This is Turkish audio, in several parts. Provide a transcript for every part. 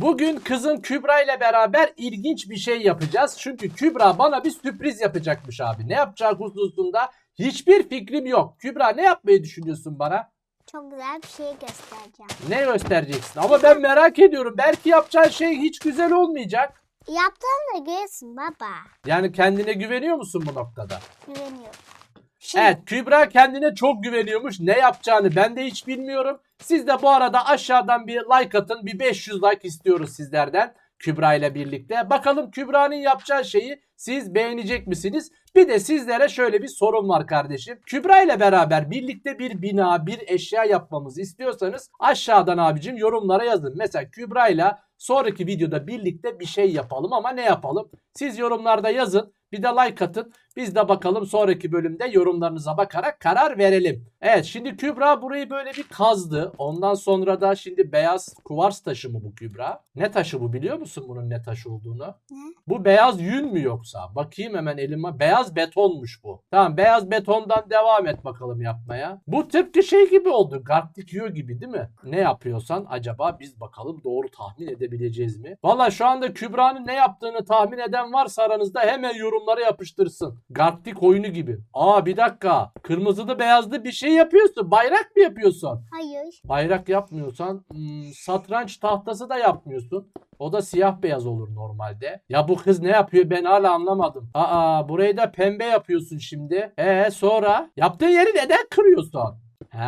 Bugün kızım Kübra ile beraber ilginç bir şey yapacağız. Çünkü Kübra bana bir sürpriz yapacakmış abi. Ne yapacağı hususunda hiçbir fikrim yok. Kübra ne yapmayı düşünüyorsun bana? Çok güzel bir şey göstereceğim. Ne göstereceksin? Ama ben merak ediyorum. Belki yapacağın şey hiç güzel olmayacak. Yaptığını da görürsün baba. Yani kendine güveniyor musun bu noktada? Güveniyorum. Şimdi Evet Kübra kendine çok güveniyormuş. Ne yapacağını ben de hiç bilmiyorum. Siz de bu arada aşağıdan bir like atın. Bir 500 like istiyoruz sizlerden. Kübra ile birlikte. Bakalım Kübra'nın yapacağı şeyi siz beğenecek misiniz? Bir de sizlere şöyle bir sorum var kardeşim. Kübra ile beraber birlikte bir bina, bir eşya yapmamızı istiyorsanız aşağıdan abicim yorumlara yazın. Mesela Kübra ile sonraki videoda birlikte bir şey yapalım ama ne yapalım? Siz yorumlarda yazın. Bir de like atın. Biz de bakalım sonraki bölümde yorumlarınıza bakarak karar verelim. Evet şimdi Kübra burayı böyle bir kazdı. Ondan sonra da şimdi beyaz kuvars taşı mı bu Kübra? Ne taşı bu biliyor musun bunun ne taşı olduğunu? Ne? Bu beyaz yün mü yoksa? Bakayım hemen elime. Beyaz betonmuş bu. Tamam beyaz betondan devam et bakalım yapmaya. Bu tıpkı şey gibi oldu. Gartikyo gibi değil mi? Ne yapıyorsan acaba biz bakalım doğru tahmin edebileceğiz mi? Valla şu anda Kübra'nın ne yaptığını tahmin eden varsa aranızda hemen yorumlara yapıştırsın. Gartik oyunu gibi. Aa bir dakika. Kırmızılı beyazlı bir şey yapıyorsun. Bayrak mı yapıyorsun? hayır. Bayrak yapmıyorsan hmm, satranç tahtası da yapmıyorsun. O da siyah beyaz olur normalde. Ya bu kız ne yapıyor ben hala anlamadım. Aa burayı da pembe yapıyorsun şimdi. E sonra yaptığın yeri neden kırıyorsun? He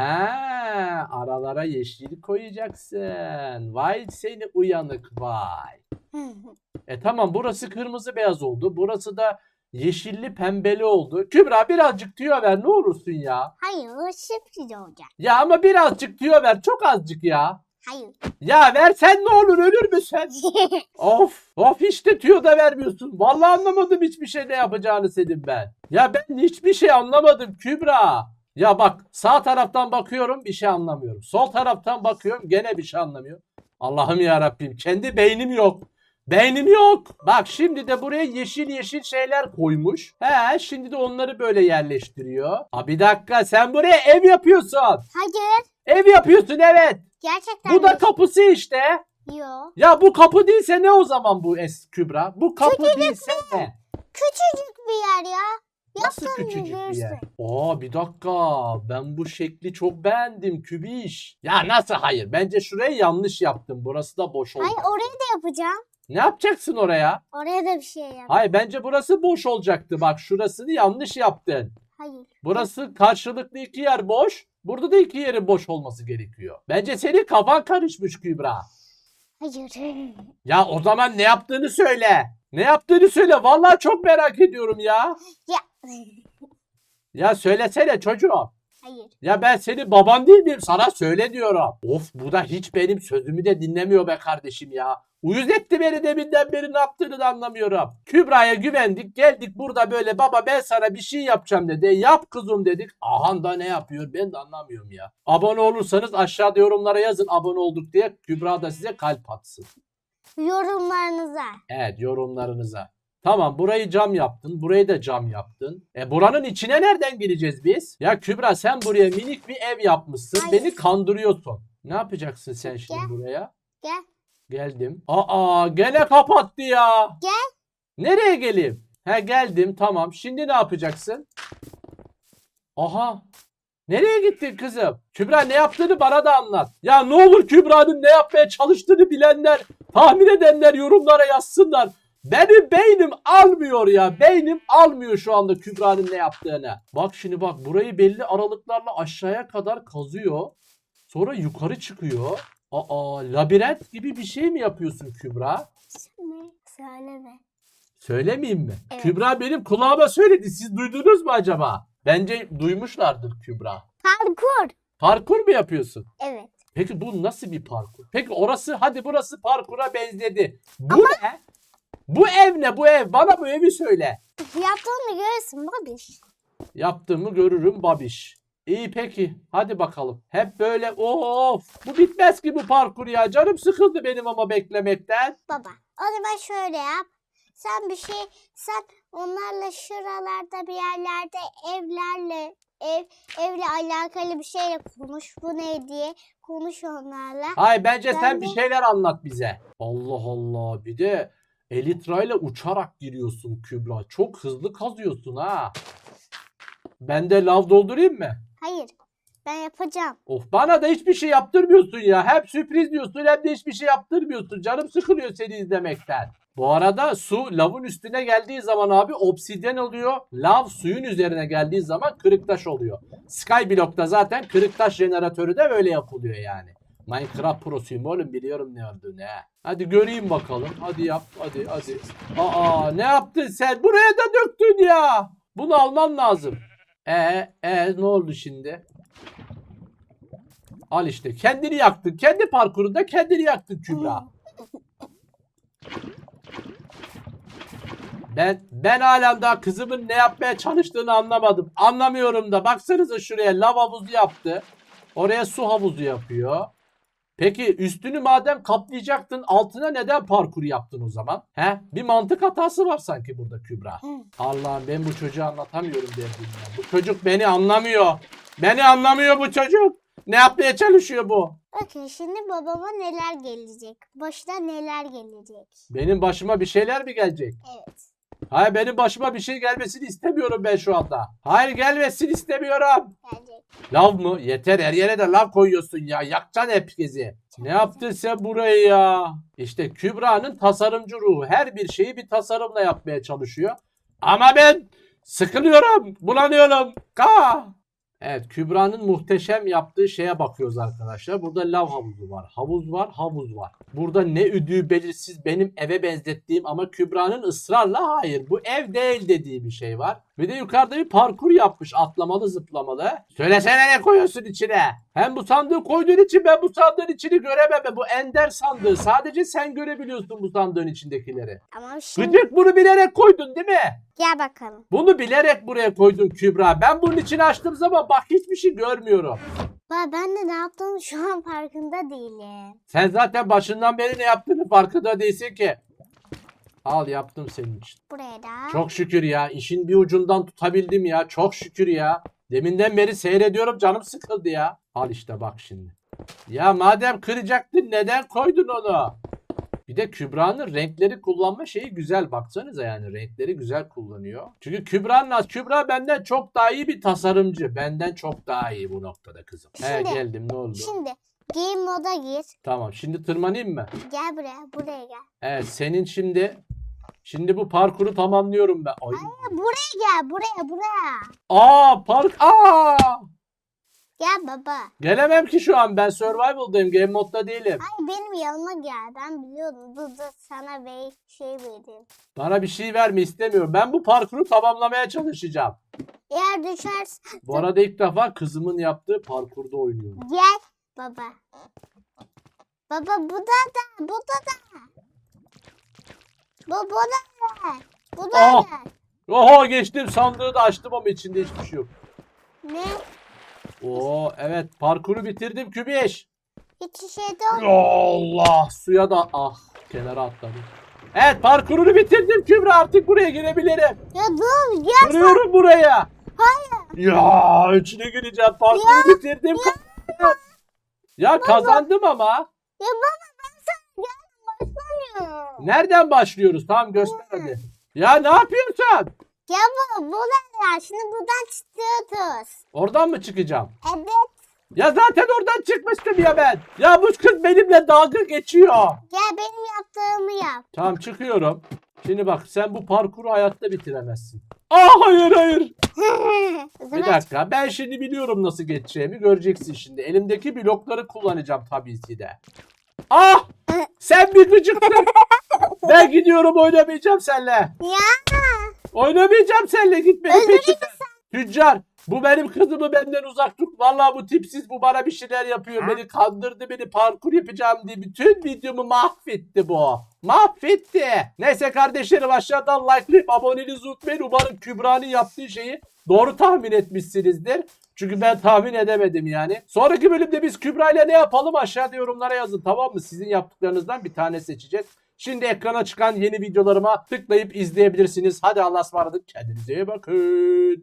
aralara yeşil koyacaksın. Vay seni uyanık vay. E tamam burası kırmızı beyaz oldu. Burası da yeşilli pembeli oldu. Kübra birazcık tüyo ver ne olursun ya. hayır o sürpriz olacak. Ya ama birazcık tüyo ver çok azıcık ya. Hayır. Ya versen ne olur ölür müsün? of of hiç de tüyo da vermiyorsun. Vallahi anlamadım hiçbir şey ne yapacağını senin ben. Ya ben hiçbir şey anlamadım Kübra. Ya bak sağ taraftan bakıyorum bir şey anlamıyorum. Sol taraftan bakıyorum gene bir şey anlamıyorum. Allah'ım ya Rabbim kendi beynim yok. Beynim yok. Bak şimdi de buraya yeşil yeşil şeyler koymuş. He şimdi de onları böyle yerleştiriyor. Ha bir dakika sen buraya ev yapıyorsun. hayır. Ev yapıyorsun evet. Gerçekten Bu da kapısı işte. Yok. Ya bu kapı değilse ne o zaman bu Es Kübra? Bu kapı değilse ne? Küçücük bir yer ya. Nasıl Yaptığını küçücük bir yer? Aa bir dakika. Ben bu şekli çok beğendim Kübiş. Ya nasıl hayır? Bence şurayı yanlış yaptım. Burası da boş oldu. Hayır orayı da yapacağım. Ne yapacaksın oraya? Oraya da bir şey yap. Hayır bence burası boş olacaktı. Bak şurasını yanlış yaptın. Hayır. Burası karşılıklı iki yer boş. Burada da iki yerin boş olması gerekiyor. Bence senin kafan karışmış Kübra. Hayır. Ya o zaman ne yaptığını söyle. Ne yaptığını söyle. Vallahi çok merak ediyorum ya. ya. Ya söylesene çocuğum. Hayır. Ya ben senin baban değil miyim? Sana söyle diyorum. Of bu da hiç benim sözümü de dinlemiyor be kardeşim ya. Uyuz etti beni deminden beri ne yaptığını da anlamıyorum. Kübra'ya güvendik geldik burada böyle baba ben sana bir şey yapacağım dedi. Yap kızım dedik. Ahan da ne yapıyor ben de anlamıyorum ya. Abone olursanız aşağıda yorumlara yazın abone olduk diye. Kübra da size kalp atsın. Yorumlarınıza. Evet yorumlarınıza. Tamam burayı cam yaptın. Burayı da cam yaptın. E buranın içine nereden gireceğiz biz? Ya Kübra sen buraya minik bir ev yapmışsın. Hayır. Beni kandırıyorsun. Ne yapacaksın sen şimdi Gel. buraya? Gel. Geldim. Aa gene kapattı ya. Gel. Nereye geleyim? He geldim tamam. Şimdi ne yapacaksın? Aha. Nereye gittin kızım? Kübra ne yaptığını bana da anlat. Ya ne olur Kübra'nın ne yapmaya çalıştığını bilenler, tahmin edenler yorumlara yazsınlar. Benim beynim almıyor ya. Beynim almıyor şu anda Kübra'nın ne yaptığını. Bak şimdi bak burayı belli aralıklarla aşağıya kadar kazıyor. Sonra yukarı çıkıyor. Aa labirent gibi bir şey mi yapıyorsun Kübra? Ne? Söyleme. Söylemeyeyim mi? Evet. Kübra benim kulağıma söyledi. Siz duydunuz mu acaba? Bence duymuşlardır Kübra. Parkur. Parkur mu yapıyorsun? Evet. Peki bu nasıl bir parkur? Peki orası hadi burası parkura benzedi. Bu ne? Bu ev ne bu ev? Bana bu evi söyle. Yaptığını görürsün babiş. Yaptığımı görürüm babiş. İyi peki. Hadi bakalım. Hep böyle of. Bu bitmez ki bu parkur ya. Canım sıkıldı benim ama beklemekten. Baba. O zaman şöyle yap. Sen bir şey, sen onlarla şuralarda bir yerlerde evlerle ev evle alakalı bir şeyle konuş. Bu ne diye konuş onlarla. Hay bence Ben sen de- bir şeyler anlat bize. Allah Allah bir de Elytra ile uçarak giriyorsun Kübra. Çok hızlı kazıyorsun ha. Ben de lav doldurayım mı? Hayır. Ben yapacağım. Of bana da hiçbir şey yaptırmıyorsun ya. Hep sürpriz diyorsun hem de hiçbir şey yaptırmıyorsun. Canım sıkılıyor seni izlemekten. Bu arada su lavın üstüne geldiği zaman abi obsidyen oluyor. Lav suyun üzerine geldiği zaman kırık taş oluyor. Skyblock'ta zaten kırık taş jeneratörü de böyle yapılıyor yani. Minecraft prosuyum oğlum biliyorum ne olduğunu ha. Hadi göreyim bakalım. Hadi yap hadi hadi. Aa ne yaptın sen? Buraya da döktün ya. Bunu alman lazım. E e ne oldu şimdi? Al işte kendini yaktın. Kendi parkurunda kendini yaktın Kübra. Ben ben halen daha kızımın ne yapmaya çalıştığını anlamadım. Anlamıyorum da. Baksanıza şuraya lav havuzu yaptı. Oraya su havuzu yapıyor. Peki üstünü madem kaplayacaktın altına neden parkur yaptın o zaman? He? Bir mantık hatası var sanki burada Kübra. Hı. Allah'ım ben bu çocuğu anlatamıyorum derdim ya. Bu çocuk beni anlamıyor. Beni anlamıyor bu çocuk. Ne yapmaya çalışıyor bu? Bakın şimdi babama neler gelecek. Başına neler gelecek. Benim başıma bir şeyler mi gelecek? Evet. Hayır benim başıma bir şey gelmesini istemiyorum ben şu anda. Hayır gelmesin istemiyorum. Gelecek. Lav mı? Yeter her yere de lav koyuyorsun ya. Yakacaksın herkesi. Ne yaptın sen burayı ya? İşte Kübra'nın tasarımcı ruhu. Her bir şeyi bir tasarımla yapmaya çalışıyor. Ama ben sıkılıyorum. Bulanıyorum. Ka. Evet Kübra'nın muhteşem yaptığı şeye bakıyoruz arkadaşlar. Burada lav havuzu var. Havuz var, havuz var. Burada ne üdüğü belirsiz benim eve benzettiğim ama Kübra'nın ısrarla hayır bu ev değil dediği bir şey var. Bir de yukarıda bir parkur yapmış atlamalı zıplamalı. Söylesene ne koyuyorsun içine? Hem bu sandığı koyduğun için ben bu sandığın içini göremem. Bu ender sandığı. Sadece sen görebiliyorsun bu sandığın içindekileri. Ama şimdi Gıcık bunu bilerek koydun değil mi? gel bakalım. Bunu bilerek buraya koydun Kübra. Ben bunun içini açtığım zaman bak hiçbir şey görmüyorum. Baba ben de ne yaptığımı şu an farkında değilim. Sen zaten başından beri ne yaptığını farkında değilsin ki. Al yaptım senin için. Buraya da. Çok şükür ya. işin bir ucundan tutabildim ya. Çok şükür ya. Deminden beri seyrediyorum canım sıkıldı ya. Al işte bak şimdi. Ya madem kıracaktın neden koydun onu? Bir de Kübra'nın renkleri kullanma şeyi güzel. Baksanıza yani renkleri güzel kullanıyor. Çünkü Kübra'nın Kübra benden çok daha iyi bir tasarımcı. Benden çok daha iyi bu noktada kızım. He Şimdi- geldim ne oldu? Şimdi game moda gir. Tamam şimdi tırmanayım mı? Gel buraya. Buraya gel. Evet senin şimdi şimdi bu parkuru tamamlıyorum ben. Ay. Buraya gel. Buraya buraya. Aa park aa Gel baba. gelemem ki şu an ben survival'dayım game modda değilim. Hayır benim yanıma gel. Ben biliyordum. Dur dur sana bir şey vereyim. Bana bir şey verme istemiyorum. Ben bu parkuru tamamlamaya çalışacağım. Eğer düşersen Bu arada ilk defa kızımın yaptığı parkurda oynuyorum. gel baba. Baba bu da da. Bu da da. Bu, bu da da. Bu da Ah! da. Oho geçtim sandığı da açtım ama içinde hiçbir şey yok. Ne? Oo evet parkuru bitirdim kübeş. Hiç şey de olmuyor. Allah suya da ah kenara atladım. Evet parkurunu bitirdim Kübra artık buraya girebilirim. Ya dur gel. Kırıyorum buraya. Hayır. Ya içine gireceğim parkuru bitirdim. Ya kazandım ama. Ya baba Nereden başlıyoruz? Tamam göster hadi. Ya ne yapıyorsun? Ya bu da ya. Şimdi buradan çıkıyoruz. Oradan mı çıkacağım? Evet. Ya zaten oradan çıkmıştım ya ben. Ya bu kız benimle dalga geçiyor. Gel benim yaptığımı yap. Tamam çıkıyorum. Şimdi bak sen bu parkuru hayatta bitiremezsin. Aa hayır hayır. Bir dakika ben şimdi biliyorum nasıl geçeceğimi göreceksin şimdi. Elimdeki blokları kullanacağım tabii ki de. Ah! Sen bir gıcıksın. ben gidiyorum oynamayacağım seninle. Ya. Oynamayacağım seninle git benim Öldüreyim. Tüccar bu benim kızımı benden uzak tut. Vallahi bu tipsiz bu bana bir şeyler yapıyor. Beni kandırdı beni parkur yapacağım diye bütün videomu mahvetti bu. Mahvetti. Neyse kardeşlerim aşağıdan likelayıp aboneliğinizi unutmayın. Umarım Kübra'nın yaptığı şeyi doğru tahmin etmişsinizdir. Çünkü ben tahmin edemedim yani. Sonraki bölümde biz Kübra ile ne yapalım aşağıda yorumlara yazın tamam mı? Sizin yaptıklarınızdan bir tane seçeceğiz. Şimdi ekrana çıkan yeni videolarıma tıklayıp izleyebilirsiniz. Hadi Allah'a ısmarladık. Kendinize iyi bakın.